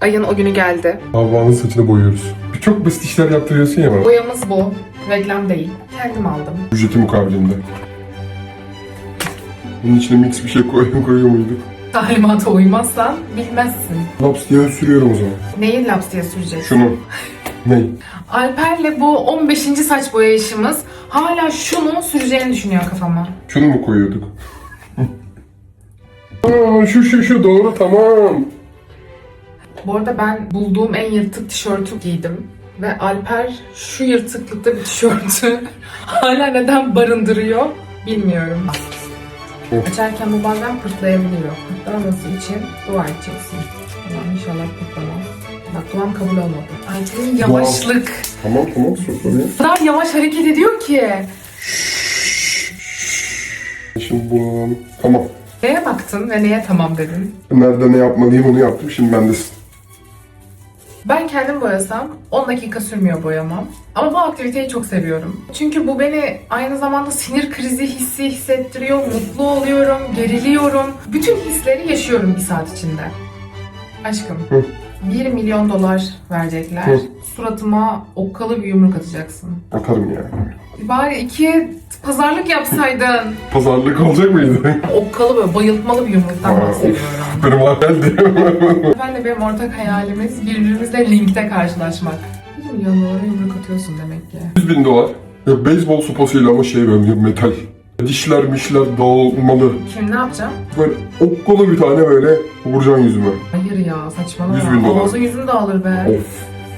Ayın o günü geldi. Havva'nın saçını boyuyoruz. Birçok basit işler yaptırıyorsun ya bana. Boyamız bu. Reklam değil. Kendim aldım. Ücreti mukabilinde. Bunun içine mix bir şey koy, koyuyor muyduk? Talimata uymazsan bilmezsin. Laps diye sürüyorum o zaman. Neyi laps diye süreceksin? Şunu. ne? Alper'le bu 15. saç boyayışımız hala şunu süreceğini düşünüyor kafama. Şunu mu koyuyorduk? Aa, şu şu şu doğru tamam. Bu arada ben bulduğum en yırtık tişörtü giydim. Ve Alper şu yırtıklıkta bir tişörtü hala neden barındırıyor bilmiyorum. Açarken bu bazen pırtlayabiliyor. Pırtlamaması için dua edeceksin. Allah'ım inşallah pırtlamaz. Bak duam kabul olmadı. Alper'in yavaşlık. Tamam tamam oraya. O kadar yavaş hareket ediyor ki. Şimdi bunu... Tamam. Neye baktın ve neye tamam dedin? Nerede ne yapmalıyım onu yaptım. Şimdi bendesin. Ben kendim boyasam 10 dakika sürmüyor boyamam. Ama bu aktiviteyi çok seviyorum. Çünkü bu beni aynı zamanda sinir krizi hissi hissettiriyor, mutlu oluyorum, geriliyorum. Bütün hisleri yaşıyorum bir saat içinde. Aşkım, Hı. 1 milyon dolar verecekler. Hı. Suratıma okkalı bir yumruk atacaksın. Atarım yani. Bari ikiye pazarlık yapsaydın. Pazarlık olacak mıydı? okkalı böyle bayıltmalı bir yumruktan Aa, bahsediyorum. Benim geldi. Ben de benim ortak hayalimiz birbirimizle linkte karşılaşmak. 1 milyon dolara yumruk atıyorsun demek ki. 100 bin dolar. Ya beyzbol sopasıyla ama şey böyle metal. Dişler mişler dağılmalı. Kim ne yapacağım? Böyle okkolu bir tane böyle vuracaksın yüzüme. Hayır ya saçmalama. 100 bin dolar. Ağzı yüzün dağılır be. Of.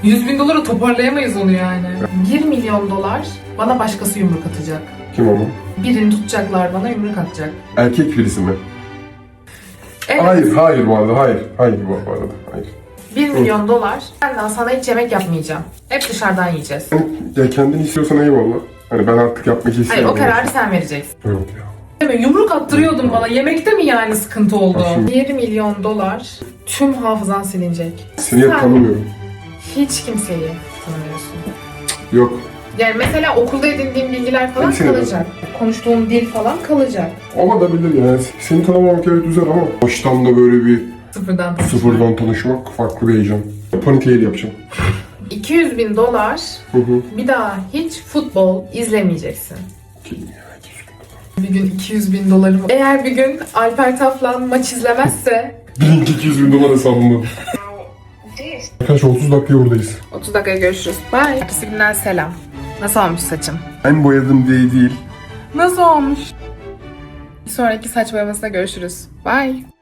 100 bin dolara toparlayamayız onu yani. 1 milyon dolar bana başkası yumruk atacak. Kim ama? Birini tutacaklar bana yumruk atacak. Erkek birisi mi? Evet. Hayır, hayır bu arada, hayır. Hayır bu arada, hayır. 1 milyon dolar. Benden sana hiç yemek yapmayacağım. Hep dışarıdan yiyeceğiz. Ya kendin istiyorsan eyvallah. Hani ben artık yapmak Hayır istemiyorum. o kararı sen vereceksin. Yok ya. Değil mi? Yumruk attırıyordun bana. Yemekte mi yani sıkıntı oldu? Aslında- 1 milyon dolar tüm hafızan silinecek. Seni hep tanımıyorum. hiç kimseyi tanımıyorsun. Yok. Yani mesela okulda edindiğin bilgiler falan Hepsini kalacak. Konuştuğun dil falan kalacak. Olabilir yani. Seni tanımamak evet güzel ama baştan da böyle bir Sıfırdan. sıfırdan tanışmak farklı bir heyecan. Panik eğil yapacağım. 200 bin dolar Hı hı. bir daha hiç futbol izlemeyeceksin. Bir gün 200 bin dolarım. Eğer bir gün Alper Taflan maç izlemezse Birinci 200 bin dolar hesabımda. Arkadaşlar 30 dakika buradayız. 30 dakika görüşürüz. Bye. Ertesi günden selam. Nasıl olmuş saçım? Ben boyadım diye değil. Nasıl olmuş? Bir sonraki saç boyamasında görüşürüz. Bye.